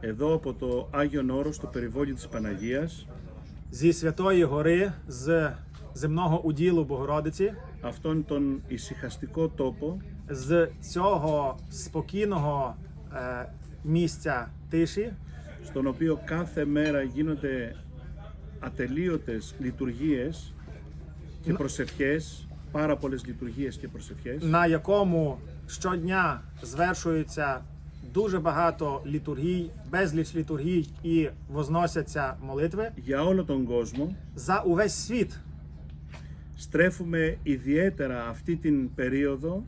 εδώ από το Άγιον Όρος, το περιβόλι της Παναγίας, зі Святої Гори, з земного уділу Богородиці, αυτόν τον ησυχαστικό τόπο, з цього спокійного е, місця тиші, στον οποίο κάθε μέρα γίνονται ατελείωτες λειτουργίες και προσευχές, πάρα πολλές λειτουργίες και προσευχές, на якому щодня звершується дуже багато літургій, безліч літургій і возносяться молитви για όλο τον κόσμο. за увесь світ. Στρέφουμε ιδιαίτερα αυτή την περίοδο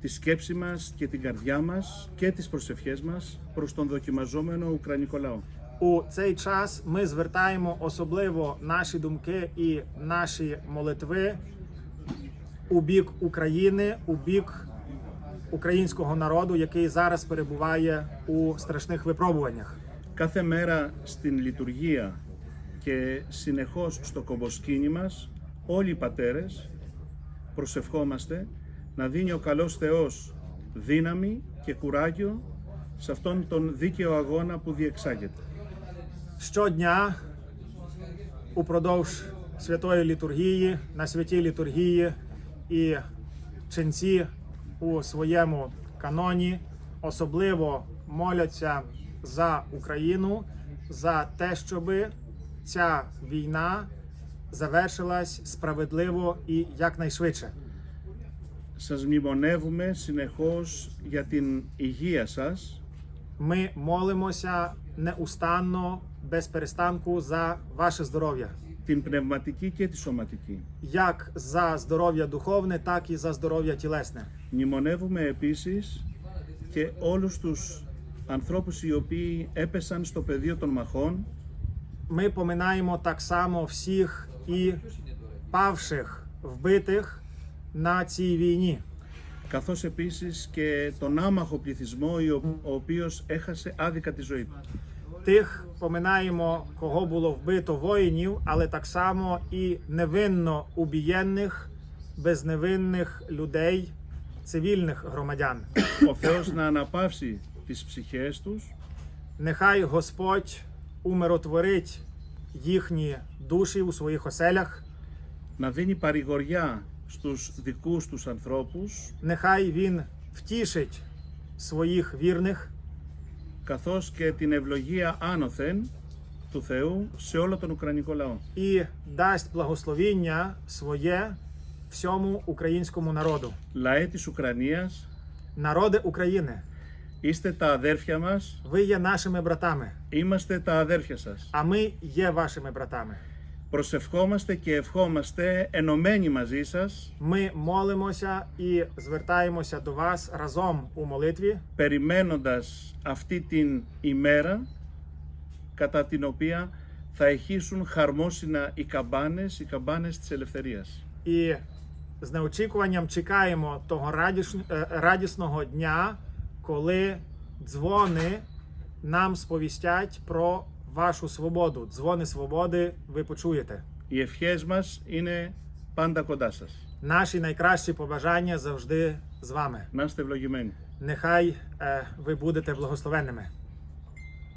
τη σκέψη μας και την καρδιά μας και τις προσευχές μας προς τον δοκιμαζόμενο Ουκρανικό λαό. У цей час ми звертаємо особливо наші думки і наші молитви у бік України, у бік українського народу, який зараз перебуває у страшних випробуваннях. Κάθε μέρα στην λειτουργία και συνεχώς στο κομποσκίνη μας, όλοι οι πατέρες προσευχόμαστε να δίνει ο καλός Θεός δύναμη και κουράγιο σε αυτόν τον δίκαιο αγώνα που διεξάγεται. Щодня упродовж святої літургії, на святій літургії і ченці у своєму каноні особливо моляться за Україну, за те, щоб ця війна завершилась справедливо і якнайшвидше. Σας μνημονεύουμε συνεχώς για την υγεία σας, Ми молимося неустанно, без перестанку за ваше здоров'я. την πνευματική και τη σωματική. як за здоров'я духовне, так і за здоров'я тілесне. Μνημονεύουμε επίσης και όλους τους ανθρώπους οι οποίοι έπεσαν στο πεδίο των μαχών Ми поминаємо так само всіх і павших, вбитих на цій війні, καθώς επίσης και τον άμαχο πληθυσμό ο ο οποίος έχασε άδικα τη ζωή του. тих поминаємо, кого було вбито воїнів, але так само і невинно убієнних, безневинних людей, цивільних громадян. Ο Θεός να αναπαύσει τις ψυχές τους Нехай Господь умиротворить їхні душі у своїх оселях. να δίνει παρηγοριά στους δικούς τους ανθρώπους Нехай він втішить своїх вірних καθώς και την ευλογία άνωθεν του Θεού σε όλο τον Ουκρανικό λαό. і дасть благословіння своє всьому українському народу. Λαέ της Ουκρανίας, Народи України, είστε τα αδέρφια μας, ви є нашими братами, είμαστε τα αδέρφια σας. а ми є вашими братами. Προσευχόμαστε και ευχόμαστε ενωμένοι μαζί σας, Ми молимося і звертаємося до вас разом у молитві, περιμένοντας αυτή την ημέρα κατά την οποία θα ηχήσουν χαρμόσυνα οι καμπάνες, οι καμπάνες της ελευθερίας. і з неочікуванням чекаємо того радіш- е, радісного дня, коли дзвони нам сповістять про вашу свободу. Дзвони свободи ви почуєте. Οι ευχές μας είναι πάντα κοντά σας. Наші найкращі побажання завжди з вами. Να είστε ευλογημένοι. Нехай е, ви будете благословенними.